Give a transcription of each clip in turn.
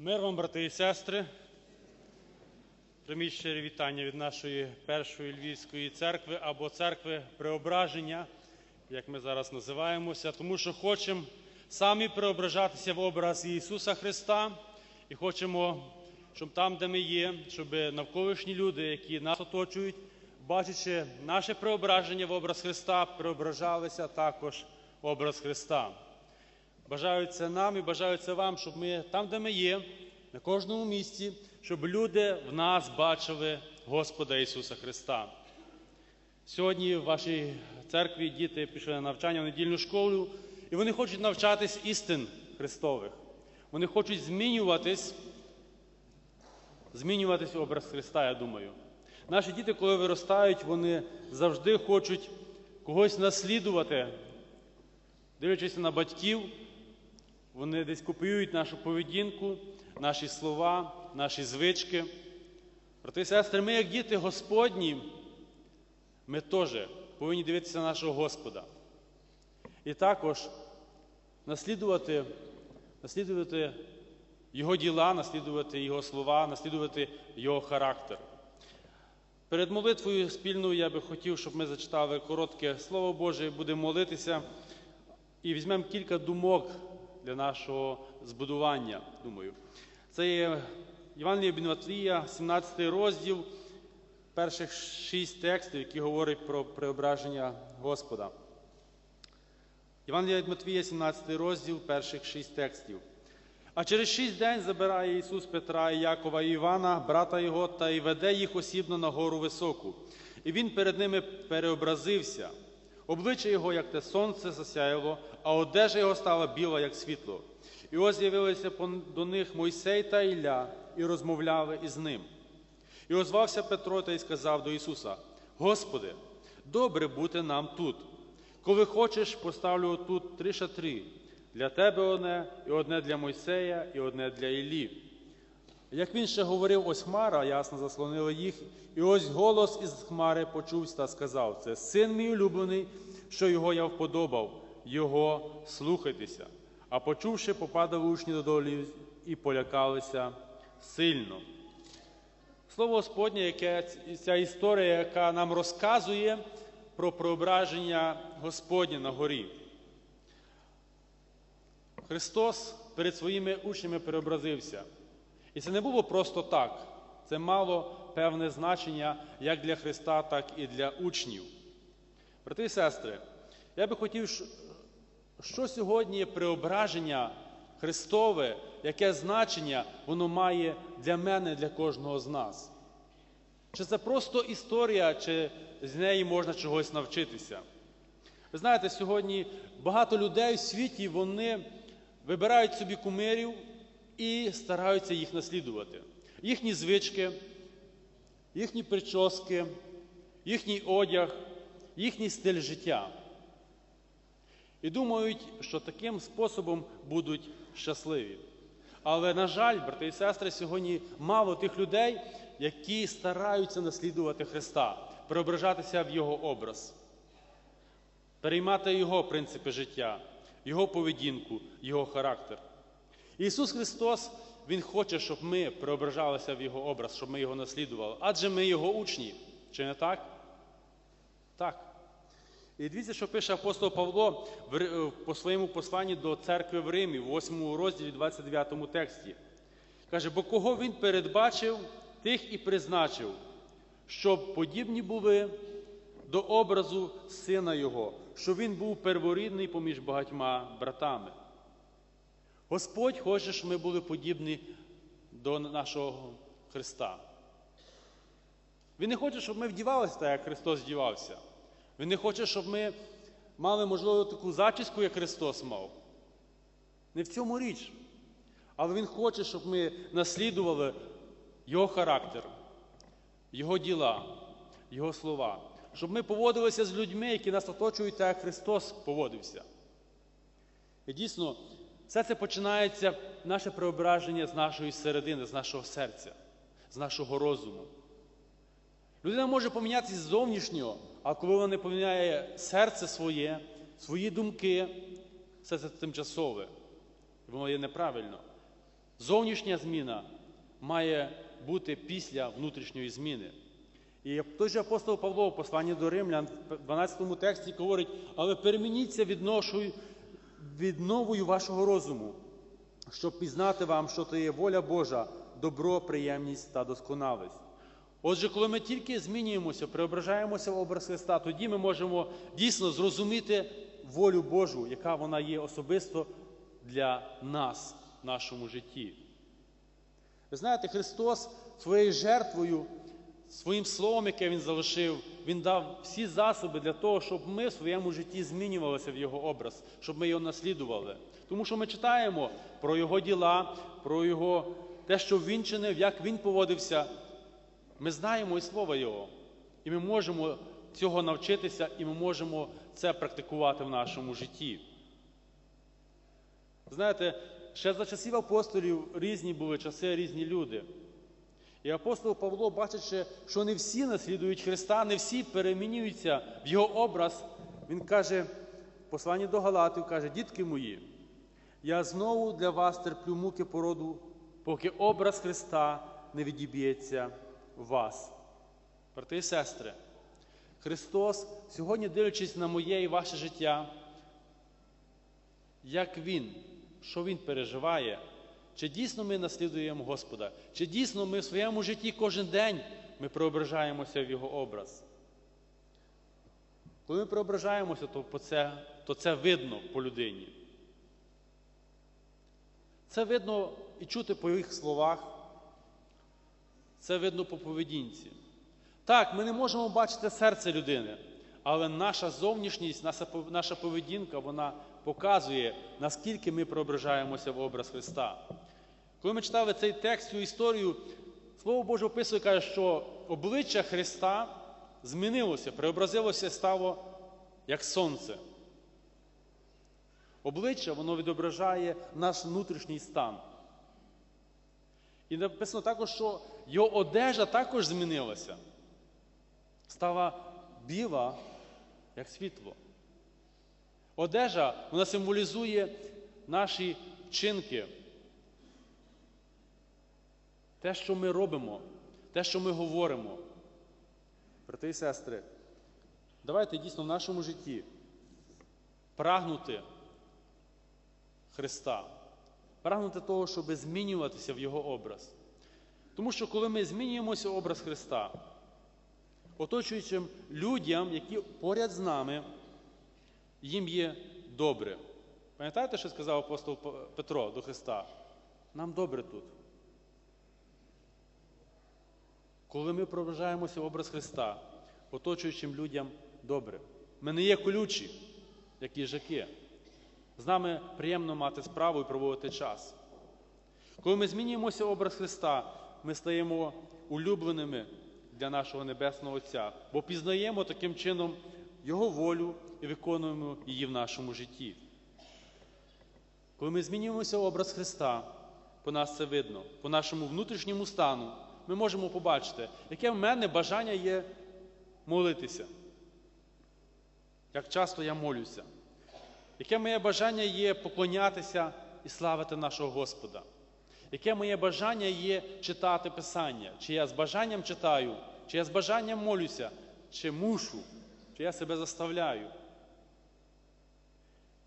Мир вам, брати і сестри. Прийміть щирі вітання від нашої першої львівської церкви або церкви преображення, як ми зараз називаємося, тому що хочемо самі преображатися в образ Ісуса Христа і хочемо, щоб там, де ми є, щоб навколишні люди, які нас оточують, бачачи наше преображення в образ Христа, преображалися також в образ Христа. Бажаю це нам і бажаю це вам, щоб ми там, де ми є, на кожному місці, щоб люди в нас бачили Господа Ісуса Христа. Сьогодні в вашій церкві діти пішли на навчання в недільну школу, і вони хочуть навчатись істин Христових. Вони хочуть змінюватись, змінюватись образ Христа, я думаю. Наші діти, коли виростають, вони завжди хочуть когось наслідувати, дивлячись на батьків. Вони десь копіюють нашу поведінку, наші слова, наші звички. Брати і сестри, ми, як діти Господні, ми теж повинні дивитися на нашого Господа. І також наслідувати, наслідувати Його діла, наслідувати Його слова, наслідувати Його характер. Перед молитвою спільною я би хотів, щоб ми зачитали коротке Слово Боже, будемо молитися і візьмемо кілька думок для нашого збудування, думаю. Це є від Матвія, 17 розділ, перших шість текстів, які говорять про преображення Господа. Євангеліє Матвія, 17 розділ, перших шість текстів. А через шість день забирає Ісус Петра і Якова і Івана, брата його, та й веде їх осібно на гору високу. І він перед ними переобразився. Обличчя його, як те сонце, засяяло, а одежа його стала біла, як світло. І ось з'явилися до них Мойсей та Ілля, і розмовляли із ним. І озвався Петро та й сказав до Ісуса: Господи, добре бути нам тут. Коли хочеш, поставлю тут три шатри для тебе одне, і одне для Мойсея, і одне для Іллі. Як він ще говорив, ось хмара, ясно заслонила їх, і ось голос із хмари почувся та сказав: Це син мій улюблений, що його я вподобав, його слухайтеся. А почувши, попадали учні додолі і полякалися сильно. Слово Господнє, яке ця історія, яка нам розказує про преображення Господнє на горі. Христос перед своїми учнями преобразився. І це не було просто так. Це мало певне значення як для Христа, так і для учнів. Брати і сестри, я би хотів, що сьогодні преображення Христове, яке значення воно має для мене, для кожного з нас? Чи це просто історія, чи з неї можна чогось навчитися? Ви знаєте, сьогодні багато людей в світі вони вибирають собі кумирів і стараються їх наслідувати. Їхні звички, їхні прически, їхній одяг, їхній стиль життя. І думають, що таким способом будуть щасливі. Але, на жаль, брати і сестри, сьогодні мало тих людей, які стараються наслідувати Христа, преображатися в Його образ, переймати Його принципи життя, Його поведінку, Його характер. Ісус Христос, Він хоче, щоб ми преображалися в Його образ, щоб ми його наслідували. Адже ми Його учні. Чи не так? Так. І дивіться, що пише апостол Павло по своєму посланні до церкви в Римі, в 8 розділі, 29 тексті. Каже, бо кого він передбачив, тих і призначив, щоб подібні були до образу сина Його, щоб він був перворідний поміж багатьма братами. Господь хоче, щоб ми були подібні до нашого Христа. Він не хоче, щоб ми вдівалися так, як Христос вдівався. Він не хоче, щоб ми мали, можливо, таку зачіску, як Христос мав. Не в цьому річ. Але Він хоче, щоб ми наслідували Його характер, Його діла, Його слова, щоб ми поводилися з людьми, які нас оточують, так як Христос поводився. І дійсно, все це починається наше преображення з нашої середини, з нашого серця, з нашого розуму. Людина може помінятися з зовнішнього, а коли вона не поміняє серце своє, свої думки, все це тимчасове. Воно є неправильно. Зовнішня зміна має бути після внутрішньої зміни. І той же апостол Павло в посланні до Римлян в 12 тексті говорить, але перемініться відношую, відновою вашого розуму, щоб пізнати вам, що то є воля Божа, добро, приємність та досконалість. Отже, коли ми тільки змінюємося, преображаємося в образ Христа, тоді ми можемо дійсно зрозуміти волю Божу, яка вона є особисто для нас в нашому житті. Ви знаєте, Христос своєю жертвою, своїм словом, яке Він залишив, Він дав всі засоби для того, щоб ми в своєму житті змінювалися в Його образ, щоб ми його наслідували. Тому що ми читаємо про Його діла, про Його те, що Він чинив, як Він поводився. Ми знаємо і Слово Його. І ми можемо цього навчитися, і ми можемо це практикувати в нашому житті. Знаєте, ще за часів апостолів різні були часи, різні люди. І апостол Павло, бачачи, що не всі наслідують Христа, не всі перемінюються в Його образ, він каже, посланні до Галатів, каже, дітки мої, я знову для вас терплю муки породу, поки образ Христа не відіб'ється в вас. Брати і сестри, Христос, сьогодні дивлячись на моє і ваше життя, як Він, що Він переживає, чи дійсно ми наслідуємо Господа, чи дійсно ми в своєму житті кожен день ми преображаємося в Його образ. Коли ми преображаємося, то, це, то це видно по людині. Це видно і чути по їх словах, це видно по поведінці. Так, ми не можемо бачити серце людини, але наша зовнішність, наша поведінка, вона показує, наскільки ми преображаємося в образ Христа. Коли ми читали цей текст, цю історію, Слово Боже описує, каже, що обличчя Христа змінилося, преобразилося, стало як сонце. Обличчя воно відображає наш внутрішній стан. І написано також, що його одежа також змінилася. Стала біла, як світло. Одежа вона символізує наші вчинки. Те, що ми робимо, те, що ми говоримо. Брати і сестри, давайте дійсно в нашому житті прагнути Христа, прагнути того, щоб змінюватися в Його образ. Тому що коли ми змінюємося в образ Христа, оточуючим людям, які поряд з нами, їм є добре. Пам'ятаєте, що сказав апостол Петро до Христа? Нам добре тут. Коли ми проважаємося образ Христа, оточуючим людям добре. Ми не є колючі, як їжаки. З нами приємно мати справу і проводити час. Коли ми змінюємося в образ Христа, ми стаємо улюбленими для нашого Небесного Отця, бо пізнаємо таким чином Його волю і виконуємо її в нашому житті. Коли ми змінюємося в образ Христа, по нас це видно, по нашому внутрішньому стану, ми можемо побачити, яке в мене бажання є молитися. Як часто я молюся, яке моє бажання є поклонятися і славити нашого Господа, яке моє бажання є читати Писання, чи я з бажанням читаю, чи я з бажанням молюся, чи мушу, чи я себе заставляю.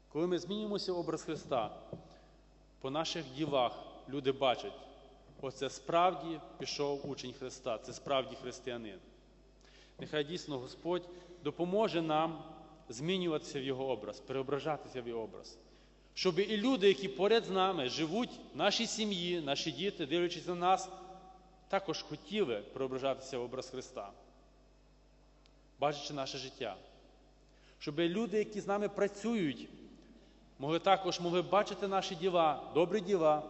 Коли ми змінюємося образ Христа, по наших ділах люди бачать, оце справді пішов учень Христа, це справді християнин. Нехай дійсно Господь допоможе нам змінюватися в Його образ, переображатися в Його образ. Щоб і люди, які поряд з нами живуть, наші сім'ї, наші діти, дивлячись на нас, також хотіли преображатися в образ Христа, бачачи наше життя. Щоб люди, які з нами працюють, могли також могли бачити наші діла, добрі діла,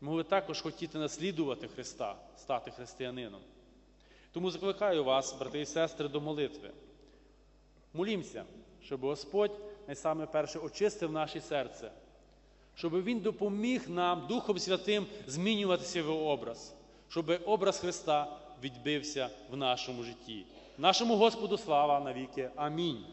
могли також хотіти наслідувати Христа, стати християнином. Тому закликаю вас, брати і сестри, до молитви. Молімося, щоб Господь найсаме перше очистив наше серце, щоб Він допоміг нам Духом Святим змінюватися в образ, щоб образ Христа відбився в нашому житті. Нашому Господу слава навіки. Амінь.